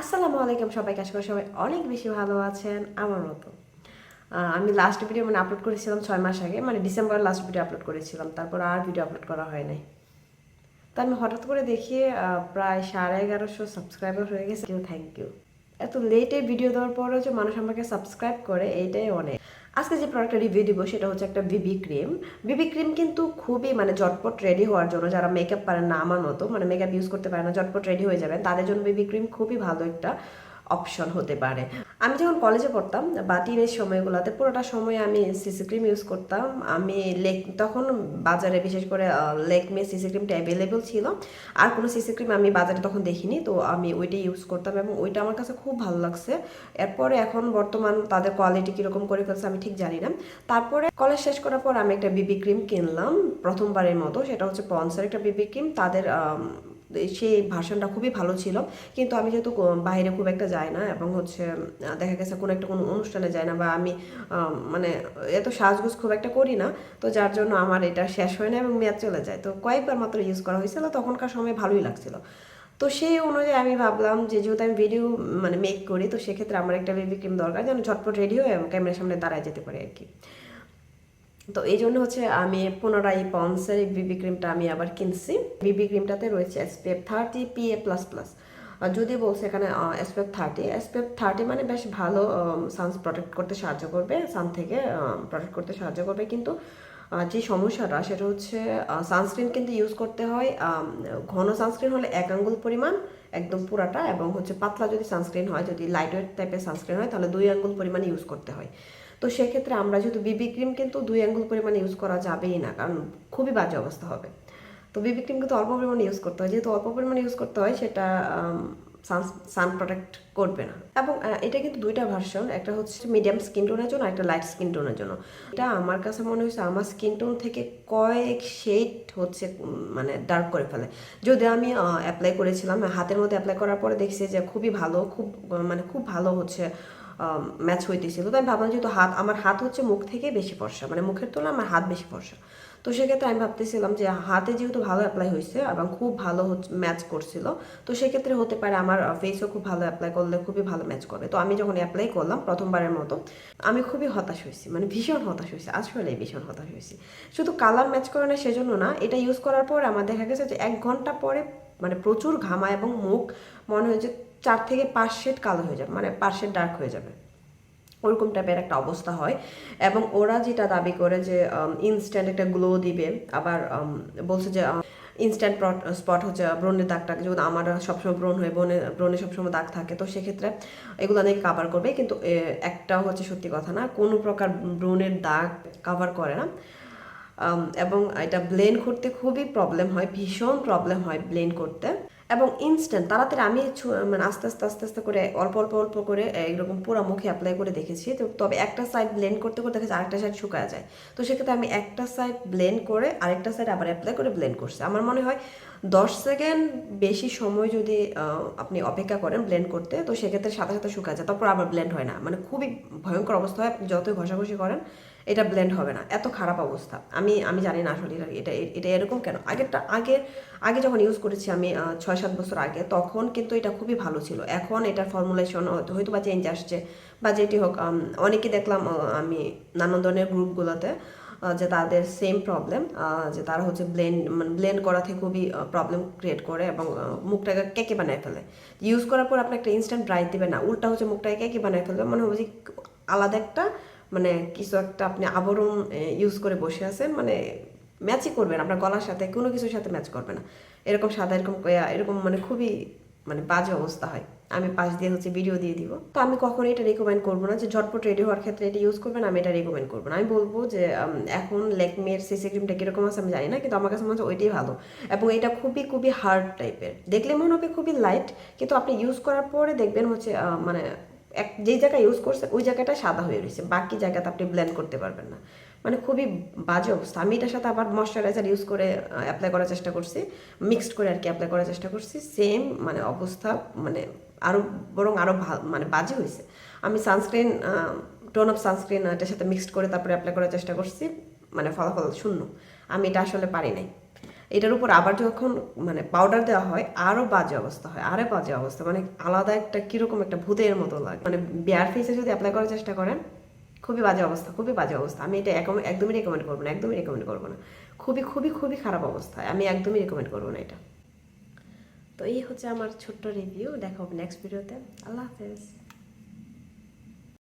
আসসালামু আলাইকুম সবাই আশা করে সবাই অনেক বেশি ভালো আছেন আমার মতো আমি লাস্ট ভিডিও মানে আপলোড করেছিলাম ছয় মাস আগে মানে ডিসেম্বরের লাস্ট ভিডিও আপলোড করেছিলাম, তারপর আর ভিডিও আপলোড করা হয় নাই। তো আমি হঠাৎ করে দেখি প্রায় সাড়ে এগারোশো সাবস্ক্রাইবার হয়ে গেছে। থ্যাংক ইউ এত লেটে ভিডিও দেওয়ার পরে হচ্ছে মানুষ আমাকে সাবস্ক্রাইব করে, এইটাই অনেক। আজকে যে প্রোডাক্টটা রিভিউ দিব, সেটা হচ্ছে একটা বিবি ক্রিম বিবি ক্রিম কিন্তু খুবই মানে ঝটপট রেডি হওয়ার জন্য, যারা মেকআপ পারেন না আমার মতো মানে মেকআপ ইউজ করতে পারে না ঝটপট রেডি হয়ে যাবেন তাদের জন্য বিবি ক্রিম খুবই ভালো একটা। অপশন হতে পারে। আমি যখন কলেজে পড়তাম বা সময়গুলোতে পুরোটা সময় আমি সিসি ক্রিম ইউজ করতাম। আমি লেক, তখন বাজারে বিশেষ করে লেকমে সিসি ক্রিমটা অ্যাভেলেবল ছিল। আর কোনো সিসি ক্রিম আমি বাজারে তখন দেখিনি, তো আমি ওইটাই ইউজ করতাম এবং ওইটা আমার কাছে খুব ভালো লাগছে। এরপরে এখন বর্তমান তাদের কোয়ালিটি কীরকম করে ফেলছে আমি ঠিক জানি না। তারপরে কলেজ শেষ করার পর আমি একটা বিবি ক্রিম কিনলাম প্রথমবারের মতো, সেটা হচ্ছে পন্সের একটা বিবি ক্রিম তাদের সেই ভার্সনটা খুবই ভালো ছিল। কিন্তু আমি যেহেতু বাইরে খুব একটা যাই না এবং হচ্ছে দেখা গেছে কোনো একটা কোনো অনুষ্ঠানে যাই না বা আমি মানে এত সাজগুজ খুব একটা করি না, তো যার জন্য আমার এটা শেষ হয় না এবং মেয়াদ চলে যায়। তো কয়েকবার মাত্র ইউজ করা হয়েছিল, তখনকার সময় ভালোই লাগছিল। তো সেই অনুযায়ী আমি ভাবলাম যে যেহেতু আমি ভিডিও মানে মেক করি, তো সেক্ষেত্রে আমার একটা বেবি ক্রিম দরকার, যেন ঝটপট রেডি হয়ে ক্যামেরার সামনে দাঁড়ায় যেতে পারি আর কি। তো এই জন্য হচ্ছে আমি পুনরায় পন্সের বিবি ক্রিমটা আমি আবার কিনছি। বিবি ক্রিমটাতে রয়েছে SPF thirty PA plus plus যদি বলছে এখানে এসপিএফ থার্টি এসপিএফ থার্টি মানে বেশ ভালো সানস প্রোটেক্ট করতে সাহায্য করবে সান থেকে প্রোটেক্ট করতে সাহায্য করবে। কিন্তু যে সমস্যাটা সেটা হচ্ছে সানস্ক্রিন কিন্তু ইউজ করতে হয় ঘন সানস্ক্রিন হলে এক আঙ্গুল পরিমাণ একদম পুরাটা এবং হচ্ছে পাতলা যদি সানস্ক্রিন হয়, যদি লাইট ওয়েট টাইপের সানস্ক্রিন হয়, তাহলে দুই আঙ্গুল পরিমাণ ইউজ করতে হয়। তো সেক্ষেত্রে আমরা যেহেতু বিবি ক্রিম কিন্তু দুই আঙ্গুল পরিমাণ ইউজ করা যাবেই না, কারণ খুবই বাজে অবস্থা হবে। তো বিবি ক্রিম কিন্তু অল্প পরিমাণে ইউজ করতে হয়। যেহেতু অল্প পরিমাণে ইউজ করতে হয়, সেটা সান সান প্রোটেক্ট করবে না। এবং এটা কিন্তু দুইটা ভার্সন একটা হচ্ছে মিডিয়াম স্কিন টোনের জন্য, একটা লাইট স্কিন টোনের জন্য। এটা আমার কাছে মনে হয়েছে, আমার স্কিন টোন থেকে কয়েক শেড হচ্ছে মানে ডার্ক করে ফেলে। যদি আমি অ্যাপ্লাই করেছিলাম, হাতের মধ্যে অ্যাপ্লাই করার পরে দেখছি যে খুবই ভালো, খুব মানে খুব ভালো হচ্ছে ম্যাচ হইতেছিল। তো আমি ভাবলাম যেহেতু হাত, আমার হাত হচ্ছে মুখ থেকে বেশি ফর্সা মানে মুখের তুলনায় আমার হাত বেশি ফর্সা। তো সেক্ষেত্রে আমি ভাবতেছিলাম যে হাতে যেহেতু ভালো অ্যাপ্লাই হয়েছে এবং খুব ভালো ম্যাচ করছিল, তো সেক্ষেত্রে হতে পারে আমার ফেসও খুব ভালো অ্যাপ্লাই করলে খুবই ভালো ম্যাচ করবে তো আমি যখন অ্যাপ্লাই করলাম প্রথমবারের মতো, আমি খুবই হতাশ হয়েছি মানে ভীষণ হতাশ হয়েছি আসলে ভীষণ হতাশ হয়েছি শুধু কালার ম্যাচ করে না, সেজন্য না, এটা ইউজ করার পর আমার দেখা গেছে যে এক ঘণ্টা পরে মানে প্রচুর ঘামা এবং মুখ মনে হয় যে চার থেকে পাঁচ শেড কালো হয়ে যাবে মানে পাঁচ শেড ডার্ক হয়ে যাবে। ওরকম টাইপের একটা অবস্থা হয়। এবং ওরা যেটা দাবি করে যে ইনস্ট্যান্ট একটা গ্লো দিবে, আবার বলছে যে ইনস্ট্যান্ট স্পট হচ্ছে ব্রণের দাগটাকে যেহেতু আমার সবসময় ব্রণ হয়ে ব্রণে ব্রণে সবসময় দাগ থাকে। তো সেক্ষেত্রে এগুলো নাকি কাভার করবে, কিন্তু একটা হচ্ছে সত্যি কথা না, কোনো প্রকার ব্রণের দাগ কাভার করে না। এবং এটা ব্লেন্ড করতে খুবই প্রবলেম হয়, ভীষণ প্রবলেম হয় ব্লেন্ড করতে। এবং ইনস্ট্যান্ট তাড়াতাড়ি আমি মানে আস্তে আস্তে আস্তে আস্তে করে, অল্প অল্প অল্প করে এইরকম পুরো মুখে অ্যাপ্লাই করে দেখেছি। তো, তবে একটা সাইড ব্লেন্ড করতে করতে দেখেছি আরেকটা সাইড শুকায় যায়। তো সেক্ষেত্রে আমি একটা সাইড ব্লেন্ড করে আরেকটা সাইড আবার অ্যাপ্লাই করে ব্লেন্ড করছি। আমার মনে হয় দশ সেকেন্ড বেশি সময় যদি আপনি অপেক্ষা করেন ব্লেন্ড করতে, তো সেক্ষেত্রে সাথে সাথে শুকায় যায়। তারপর আবার ব্লেন্ড হয় না। মানে খুবই ভয়ঙ্কর অবস্থা হয়। যতই ঘষাঘষি করেন এটা ব্লেন্ড হবে না। এত খারাপ অবস্থা। আমি আমি জানি না আসলে এটা- এটা এরকম কেন? আগেরটা, আগে আগে যখন ইউজ করেছি আমি ছয়, সাত বছর আগে, তখন কিন্তু এটা খুবই ভালো ছিল। এখন এটার ফর্মুলেশন হয়তো বা চেঞ্জ আসছে বা যেটি হোক অনেকে দেখলাম আমি নানান ধরনের গ্রুপগুলোতে যে তাদের সেম প্রবলেম যে তারা হচ্ছে ব্লেন্ড মানে ব্লেন্ড করা থেকে খুবই প্রবলেম ক্রিয়েট করে এবং মুখটাকে কেকে বানায় ফেলে। ইউজ করার পর আপনি একটা ইনস্ট্যান্ট ব্রাইট দেবে না, উল্টা হচ্ছে মুখটাকে কেকে বানায় ফেলবে, মনে যে আলাদা একটা মানে কিছু একটা আপনি আবরণ ইউজ করে বসে আছেন মানে ম্যাচই করবে না আপনার গলার সাথে, কোনো কিছুর সাথে ম্যাচ করবে না। এরকম সাদা, এরকম এরকম মানে খুবই মানে বাজে অবস্থা হয়। আমি পাশ দিয়ে হচ্ছে ভিডিও দিয়ে দিব। তো আমি কখনো এটা রেকমেন্ড করব না যে ঝটপট রেডি হওয়ার ক্ষেত্রে এটা ইউজ করবেন, আমি এটা রেকমেন্ড করব না। আমি বলব যে এখন লেকমের সিসি ক্রিমটা কীরকম আছে আমি জানি না, কিন্তু আমার কাছে মনে হচ্ছে ওইটাই ভালো। এবং এটা খুবই খুবই হার্ড টাইপের দেখলে মনে হবে খুবই লাইট কিন্তু আপনি ইউজ করার পরে দেখবেন হচ্ছে মানে এক, যেই জায়গায় ইউজ করছে ওই জায়গাটা সাদা হয়ে রয়েছে। বাকি জায়গাতে আপনি ব্লেন্ড করতে পারবেন না। মানে খুবই বাজে অবস্থা। আমি এটার সাথে আবার ময়শ্চারাইজার ইউজ করে অ্যাপ্লাই করার চেষ্টা করছি। মিক্সড করে আর কি অ্যাপ্লাই করার চেষ্টা করছি। সেম মানে অবস্থা মানে আরও বরং আরও মানে বাজে হয়েছে। আমি সানস্ক্রিন টোন অফ সানস্ক্রিন এটার সাথে মিক্সড করে তারপরে অ্যাপ্লাই করার চেষ্টা করছি। মানে ফলাফল শূন্য। আমি এটা আসলে পারি নাই। এটার উপর আবার যখন মানে পাউডার দেওয়া হয় আরও বাজে অবস্থা হয় আরও বাজে অবস্থা মানে আলাদা একটা কীরকম একটা ভূতের মতো লাগে। মানে বেয়ার ফেসে যদি অ্যাপ্লাই করার চেষ্টা করেন, খুবই বাজে অবস্থা, খুবই বাজে অবস্থা। আমি এটা একদমই রেকমেন্ড করব না, একদমই রেকমেন্ড করব না। খুবই খুবই খুবই খারাপ অবস্থায় আমি একদমই রেকমেন্ড করব না এটা। তো এই হচ্ছে আমার ছোট্ট রিভিউ দেখা হবে নেক্সট ভিডিওতে আল্লাহ হাফেজ।